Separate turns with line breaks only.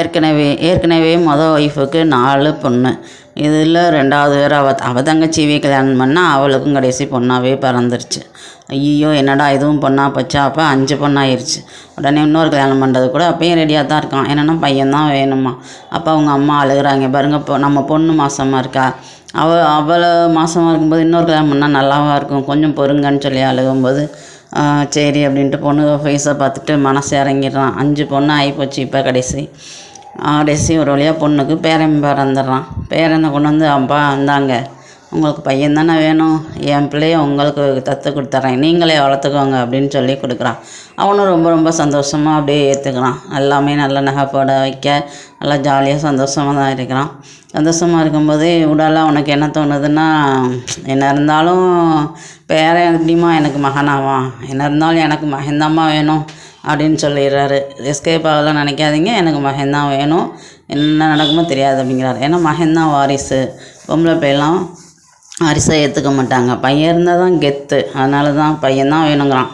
ஏற்கனவே ஏற்கனவே மொதல் ஒய்ஃபுக்கு நாலு பொண்ணு. இதில் ரெண்டாவது பேர் அவ அவள் தங்கச்சியவே கல்யாணம் பண்ணால் அவளுக்கும் கடைசி பொண்ணாகவே பிறந்துருச்சு. ஐயோ என்னடா இதுவும் பொண்ணாக போச்சா? அப்போ அஞ்சு பொண்ணாயிருச்சு. உடனே இன்னொரு கல்யாணம் பண்ணுறது கூட அப்பயும் ரெடியாக தான் இருக்கான். என்னென்னா பையன்தான் வேணுமா? அப்போ அவங்க அம்மா அழுகுறாங்க. பாருங்க இப்போ நம்ம பொண்ணு மாசமாக இருக்கா? அவ அவளை மாசமாக இருக்கும்போது இன்னொரு கல்யாணம் பண்ணால் நல்லாவா இருக்கும்? கொஞ்சம் பொறுங்கன்னு சொல்லி அழுகும்போது சரி அப்படின்ட்டு பொண்ணு ஃபேஸை பார்த்துட்டு மனசு இறங்கிடுறான். அஞ்சு பொண்ணு ஆகிப்போச்சு இப்போ கடைசி. கடைசி ஒரு வழியாக பொண்ணுக்கு பேரன் பிறந்துடுறான் பேரனை கொண்டு வந்து அப்பா இந்தாங்க. உங்களுக்கு பையன் தானே வேணும். என் பிள்ளைய உங்களுக்கு தத்து கொடுத்துட்றேன் நீங்களே வளர்த்துக்கோங்க அப்படின்னு சொல்லி கொடுக்குறான். அவனும் ரொம்ப ரொம்ப சந்தோஷமாக அப்படியே ஏற்றுக்கிறான் எல்லாமே நல்ல நகை போட வைக்க நல்லா ஜாலியாக சந்தோஷமாக தான் இருக்கிறான். சந்தோஷமாக இருக்கும்போது உடலாக உனக்கு என்ன தோணுதுன்னா என்ன இருந்தாலும் பேரன் எப்படிமா எனக்கு மகனாவான் என்ன இருந்தாலும் எனக்கு மகன்தாம்மா வேணும் அப்படின்னு சொல்லிடுறாரு. எஸ்கேப் ஆகலாம் நினைக்காதீங்க. எனக்கு மகன்தான் வேணும். என்ன நடக்குமோ தெரியாது அப்படிங்கிறாரு. ஏன்னா மகன்தான் வாரிசு. பொம்பளை பிள்ளைலாம் வாரிசை ஏற்றுக்க மாட்டாங்க. பையன் இருந்தால் தான் கெத்து. அதனால தான் பையன் தான் வேணுங்கிறான்.